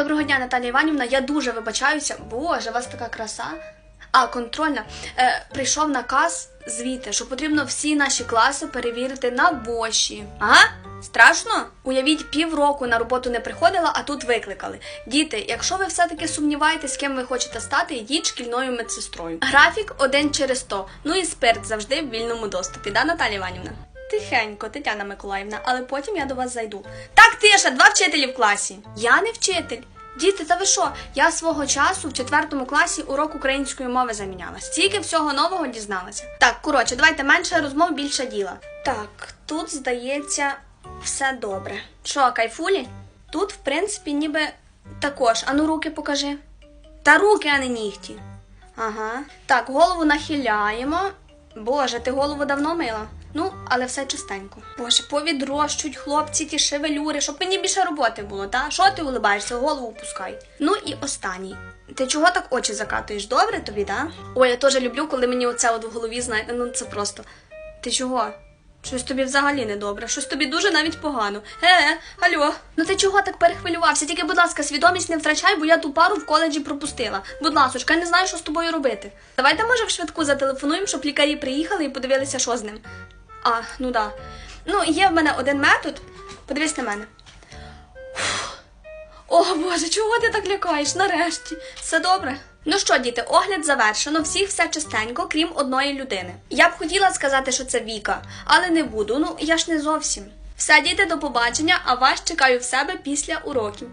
Доброго дня, Наталія Іванівна. Я дуже вибачаюся. Боже, у вас така краса. А, контрольна. Е, прийшов наказ звіти, що потрібно всі наші класи перевірити на боші. Ага? Страшно? Уявіть, півроку на роботу не приходила, а тут викликали. Діти, якщо ви все-таки сумніваєтесь, ким ви хочете стати, йдіть шкільною медсестрою. Графік один через сто. Ну і спирт завжди в вільному доступі, да, Наталія Іванівна? Тихенько, Тетяна Миколаївна, але потім я до вас зайду. Так, тиша, два вчителі в класі. Я не вчитель. Діти, та ви що? Я свого часу в четвертому класі урок української мови заміняла. Стільки всього нового дізналася. Так, коротше, давайте менше розмов, більше діла. Так, тут здається все добре. Що, кайфулі? Тут, в принципі, ніби також. Ану, руки покажи. Та руки, а не нігті. Ага. Так, голову нахиляємо. Боже, ти голову давно мила? Ну, але все чистенько. Боже, повідрощуть хлопці ті шевелюри, щоб мені більше роботи було, та? Що ти улибаєшся, голову пускай. Ну і останній. Ти чого так очі закатуєш? Добре тобі, да? Ой, я теж люблю, коли мені оце от в голові, знаєте, ну це просто. Ти чого? Щось тобі взагалі не добре, щось тобі дуже навіть погано. Е, алло. Ну ти чого так перехвилювався? Тільки, будь ласка, свідомість не втрачай, бо я ту пару в коледжі пропустила. Будь ласочка, я не знаю, що з тобою робити. Давайте, може, в швидку зателефонуємо, щоб лікарі приїхали і подивилися, що з ним. А, ну да. Ну, є в мене один метод. Подивись на мене. Фух. О Боже, чого ти так лякаєш? Нарешті. Все добре. Ну що, діти, огляд завершено, всіх все чистенько, крім одної людини. Я б хотіла сказати, що це Віка, але не буду. Ну я ж не зовсім. Все, діти, до побачення, а вас чекаю в себе після уроків.